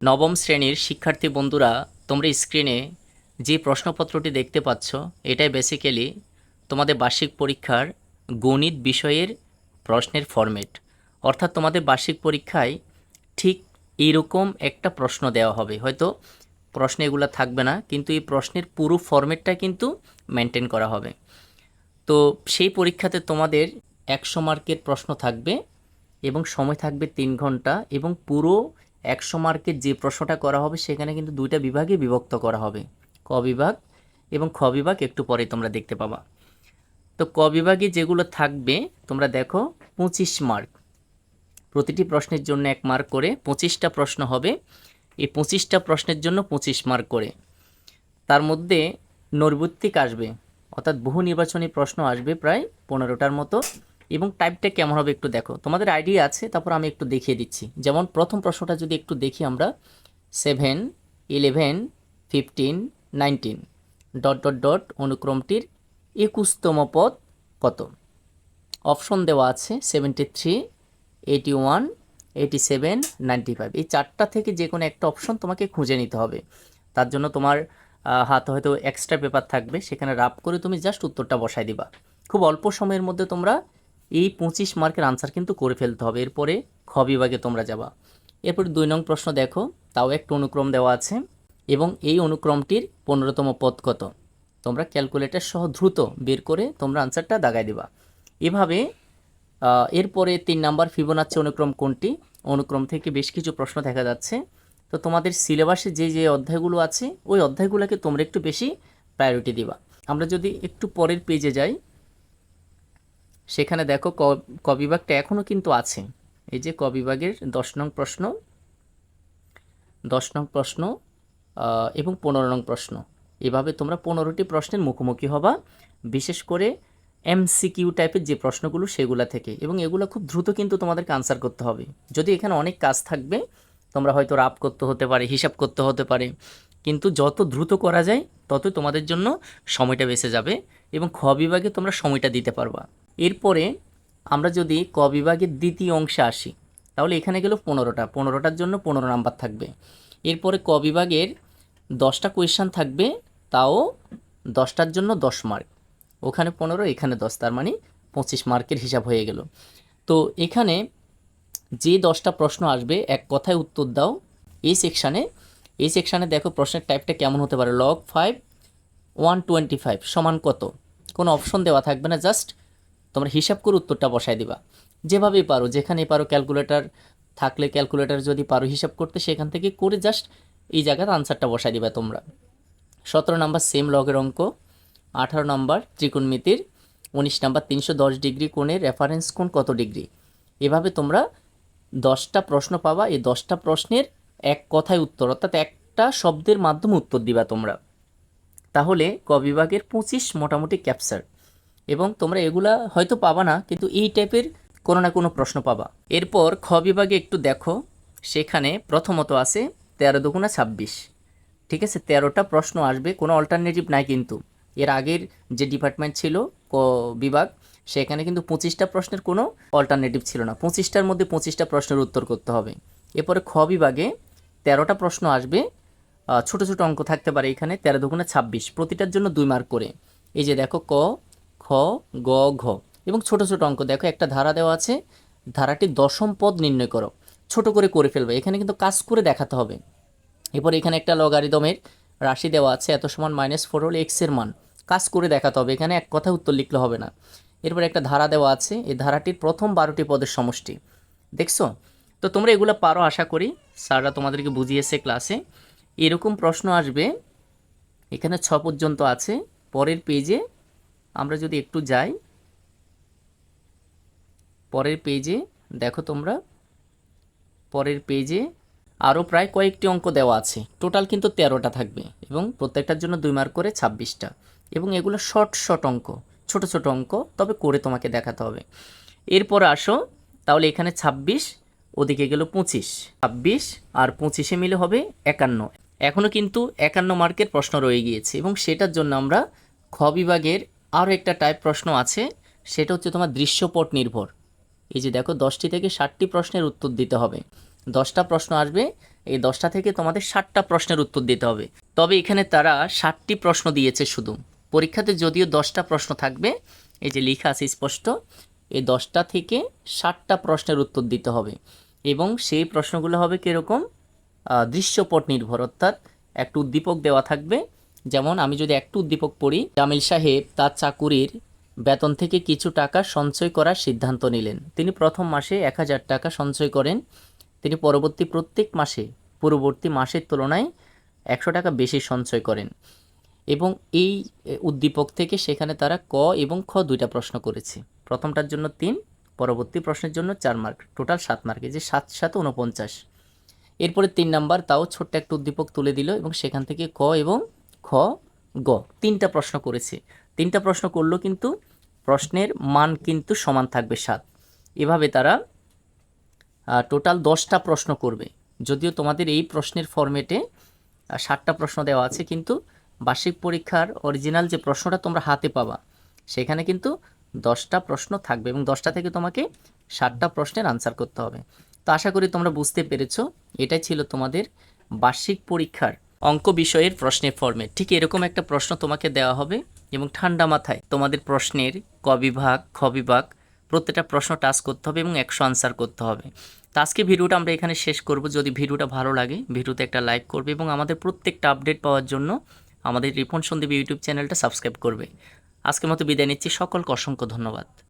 নবম শ্রেণির শিক্ষার্থী বন্ধুরা, তোমরা স্ক্রিনে যে প্রশ্নপত্রটি দেখতে পাচ্ছ, এটাই বেসিক্যালি তোমাদের বার্ষিক পরীক্ষার গণিত বিষয়ের প্রশ্নের ফরম্যাট অর্থাৎ তোমাদের বার্ষিক পরীক্ষায় ঠিক এইরকম একটা প্রশ্ন দেওয়া হবে। হয়তো প্রশ্ন এগুলো থাকবে না, কিন্তু এই প্রশ্নের পুরো ফরম্যাটটা কিন্তু মেনটেন করা হবে। তো সেই পরীক্ষাতে তোমাদের একশো মার্কের প্রশ্ন থাকবে এবং সময় থাকবে তিন ঘণ্টা এবং পুরো একশো মার্কের যে প্রশ্নটা করা হবে, সেখানে কিন্তু দুইটা বিভাগে বিভক্ত করা হবে। ক বিভাগ এবং খ বিভাগ একটু পরে তোমরা দেখতে পাবা। তো ক বিভাগে যেগুলো থাকবে, তোমরা দেখো পঁচিশ মার্ক। প্রতিটি প্রশ্নের জন্য এক মার্ক করে পঁচিশটা প্রশ্ন হবে। এই পঁচিশটা প্রশ্নের জন্য পঁচিশ মার্ক করে। তার মধ্যে নৈর্বৃত্তিক আসবে, অর্থাৎ বহু নির্বাচনী প্রশ্ন আসবে প্রায় পনেরোটার মতো। এবং টাইপটা কেমন হবে একটু দেখো। তোমাদের আইডিয়া আছে, তারপর আমি একটু দেখিয়ে দিচ্ছি। যেমন প্রথম প্রশ্নটা যদি একটু দেখি আমরা seven eleven fifteen nineteen dot dot dot অনুক্রমটির একুশতম পদ কত? অপশন দেওয়া আছে seventy three eighty one eighty seven ninety five এই চারটা থেকে যে কোনো একটা অপশন তোমাকে খুঁজে নিতে হবে। তার জন্য তোমার হাতে হয়তো এক্সট্রা পেপার থাকবে, সেখানে রাপ করে তুমি জাস্ট উত্তরটা বসাই দিবা। খুব অল্প সময়ের মধ্যে তোমরা এই পঁচিশ মার্কের আনসার কিন্তু করে ফেলতে হবে। এরপরে খ বিভাগে তোমরা যাবা। এরপর দুই নং প্রশ্ন দেখো, তাও একটা অনুক্রম দেওয়া আছে এবং এই অনুক্রমটির পনেরোতম পদ কত? তোমরা ক্যালকুলেটর সহ দ্রুত বের করে তোমরা আনসারটা দাগাই দিবা। এভাবে এরপরে তিন নাম্বার ফিবোনাচ্ছি অনুক্রম কোনটি? অনুক্রম থেকে বেশ কিছু প্রশ্ন দেখা যাচ্ছে। তো তোমাদের সিলেবাসে যে যে অধ্যায়গুলো আছে, ওই অধ্যায়গুলোকে তোমরা একটু বেশি প্রায়োরিটি দিবা। আমরা যদি একটু পরের পেজে যাই সেখানে দেখো ক ক বিভাগটা এখনও কিন্তু আছে। এই যে ক বিভাগের দশ নং প্রশ্ন, দশ নং প্রশ্ন এবং পনেরো নং প্রশ্ন। এভাবে তোমরা পনেরোটি প্রশ্নের মুখোমুখি হবা, বিশেষ করে এমসিকিউ টাইপের যে প্রশ্নগুলো সেগুলো থেকে। এবং এগুলো খুব দ্রুত কিন্তু তোমাদেরকে আনসার করতে হবে। যদি এখানে অনেক কাজ থাকবে, তোমরা হয়তো রাপ করতে হতে পারে, হিসাব করতে হতে পারে। কিন্তু যত দ্রুত করা যায়, ততই তোমাদের জন্য সময়টা বেঁচে যাবে এবং খ বিভাগে তোমরা সময়টা দিতে পারবা। এরপরে আমরা যদি ক বিভাগের দ্বিতীয় অংশে আসি, তাহলে এখানে গেল পনেরোটা। পনেরোটার জন্য পনেরো নাম্বার থাকবে। এরপরে ক বিভাগের দশটা কোয়েশ্চান থাকবে, তাও দশটার জন্য দশ মার্ক ওখানে পনেরো, এখানে দশ, তার মানে পঁচিশ মার্কের হিসাব হয়ে গেল। তো এখানে যে দশটা প্রশ্ন আসবে, এক কথায় উত্তর দাও। এই সেকশানে এই সেকশানে দেখো প্রশ্নের টাইপটা কেমন হতে পারে। Log five one twenty five সমান কত? কোনো অপশন দেওয়া থাকবে না জাস্ট তোমরা হিসাব করে উত্তরটা বসায় দিবা। যেভাবেই পারো, যেখানেই পারো ক্যালকুলেটর থাকলে ক্যালকুলেটর যদি পারো হিসাব করতে, সেখান থেকে করে জাস্ট এই জায়গাতে আনসারটা বসায় দিবা তোমরা। সতেরো নাম্বার সেম লগের অঙ্ক। আঠারো নাম্বার, ত্রিকোণমিতির। উনিশ নাম্বার, তিনশো দশ ডিগ্রি কোণের রেফারেন্স কোণ কত ডিগ্রি? এভাবে তোমরা দশটা প্রশ্ন পাবা, এই দশটা প্রশ্নের এক কথায় উত্তর, অর্থাৎ একটা শব্দের মাধ্যমে উত্তর দিবা তোমরা। তাহলে ক বিভাগের পঁচিশ মোটামুটি ক্যাপচার এবং তোমরা এগুলা হয়তো পাবা না, কিন্তু এই টাইপের কোনো না কোনো প্রশ্ন পাবা। এরপর খ বিভাগে একটু দেখো। সেখানে প্রথমত আছে তেরো দুগুণা ছাব্বিশ। ঠিক আছে? তেরোটা প্রশ্ন আসবে, কোনো অল্টারনেটিভ নাই কিন্তু। এর আগের যে ডিপার্টমেন্ট ছিল, ক বিভাগ, সেখানে কিন্তু পঁচিশটা প্রশ্নের কোনো অল্টারনেটিভ ছিল না। পঁচিশটার মধ্যে পঁচিশটা প্রশ্নের উত্তর করতে হবে। এরপরে খ বিভাগে তেরোটা প্রশ্ন আসবে। ছোট ছোট অঙ্ক থাকতে পারে এখানে, তেরো দুগুণে ছাব্বিশ। প্রতিটার জন্য দুই মার্ক করে। এই যে দেখো, ক খ, গ, ঘ। এবং ছোট ছোট অঙ্ক, দেখো একটা ধারা দেওয়া আছে, ধারাটির দশম পদ নির্ণয় করো। ছোট করে করে ফেলবে, এখানে কিন্তু কাজ করে দেখাতে হবে। এরপর এখানে একটা লগারিদমের রাশি দেওয়া আছে, এত সমান মাইনাস ফোর হলে এক্সের মান। কাজ করে দেখাতে হবে, এখানে এক কথা উত্তর লিখলে হবে না। এরপর একটা ধারা দেওয়া আছে, এই ধারাটির প্রথম বারোটি পদের সমষ্টি। দেখছ? তো তোমরা এগুলো পারো, আশা করি। স্যাররা তোমাদেরকে বুঝিয়েছে ক্লাসে এরকম প্রশ্ন আসবে, এখানে ছ পর্যন্ত আছে, পরের পেজে আমরা যদি একটু যাই, পরের পেজে দেখো তোমরা, পরের পেজে আরও প্রায় কয়েকটি অঙ্ক দেওয়া আছে। টোটাল কিন্তু তেরোটা থাকবে এবং প্রত্যেকটার জন্য দুই মার্ক করে ছাব্বিশটা। এবং এগুলো শর্ট শর্ট অঙ্ক, ছোট ছোট অঙ্ক, তবে করে তোমাকে দেখাতে হবে। এরপর আসো, তাহলে এখানে ছাব্বিশ, ওদিকে গেল পঁচিশ। ছাব্বিশ আর পঁচিশে মিলে হবে একান্ন। এখনও কিন্তু একান্ন মার্কের প্রশ্ন রয়ে গিয়েছে এবং সেটার জন্য আমরা খ বিভাগের আরও একটা টাইপ প্রশ্ন আছে, সেটা হচ্ছে তোমার দৃশ্যপট নির্ভর। এই যে দেখো, দশটি থেকে ষাটটি প্রশ্নের উত্তর দিতে হবে। দশটা প্রশ্ন আসবে, এই দশটা থেকে তোমাদের ষাটটা প্রশ্নের উত্তর দিতে হবে। তবে এখানে তারা ষাটটি প্রশ্ন দিয়েছে শুধু। পরীক্ষাতে যদিও দশটা প্রশ্ন থাকবে, এই যে লেখা আছে স্পষ্ট, এই দশটা থেকে ষাটটা প্রশ্নের উত্তর দিতে হবে। এবং সেই প্রশ্নগুলো হবে কীরকম? দৃশ্যপট নির্ভর, অর্থাৎ একটা উদ্দীপক দেওয়া থাকবে যেমন আমি যদি একটু উদ্দীপক পড়ি, জামিল সাহেব তার চাকুরির বেতন থেকে কিছু টাকা সঞ্চয় করার সিদ্ধান্ত নিলেন। তিনি প্রথম মাসে এক হাজার টাকা সঞ্চয় করেন। তিনি পরবর্তী প্রত্যেক মাসে, পূর্ববর্তী মাসের তুলনায় একশো টাকা বেশি সঞ্চয় করেন এবং এই উদ্দীপক থেকে সেখানে তারা ক এবং খ দুইটা প্রশ্ন করেছে। প্রথমটার জন্য তিন, পরবর্তী প্রশ্নের জন্য চার মার্ক, টোটাল সাত মার্ক যে সাত সাত উনপঞ্চাশ এরপরে তিন নাম্বার, তাও ছোট্ট একটা উদ্দীপক তুলে দিল এবং সেখান থেকে ক এবং খ, গ। তিনটা প্রশ্ন করেছে। তিনটা প্রশ্ন করল কিন্তু প্রশ্নের মান কিন্তু সমান থাকবে সাত। এভাবে তারা টোটাল দশটা প্রশ্ন করবে। যদিও তোমাদের এই প্রশ্নের ফরম্যাটে ষাটটা প্রশ্ন দেওয়া আছে, কিন্তু বার্ষিক পরীক্ষার অরিজিনাল যে প্রশ্নটা তোমরা হাতে পাবা, সেখানে কিন্তু দশটা প্রশ্ন থাকবে এবং দশটা থেকে তোমাকে ষাটটা প্রশ্নের আনসার করতে হবে। তো আশা করি তোমরা বুঝতে পেরেছ। এটাই ছিল তোমাদের বার্ষিক পরীক্ষার অঙ্ক বিষয়ের প্রশ্নের ফর্মেট ঠিক এরকম একটা প্রশ্ন তোমাকে দেওয়া হবে এবং ঠান্ডা মাথায় তোমাদের প্রশ্নের ক বিভাগ, খ বিভাগ প্রত্যেকটা প্রশ্ন টাচ করতে হবে এবং একশো আনসার করতে হবে। তো আজকে ভিডিওটা আমরা এখানে শেষ করব। যদি ভিডিওটা ভালো লাগে, ভিডিওতে একটা লাইক করবে এবং আমাদের প্রত্যেকটা আপডেট পাওয়ার জন্য আমাদের রিপন সন্দীপ ইউটিউব চ্যানেলটা সাবস্ক্রাইব করবে। আজকের মতো বিদায় নিচ্ছি। সকলকে অসংখ্য ধন্যবাদ।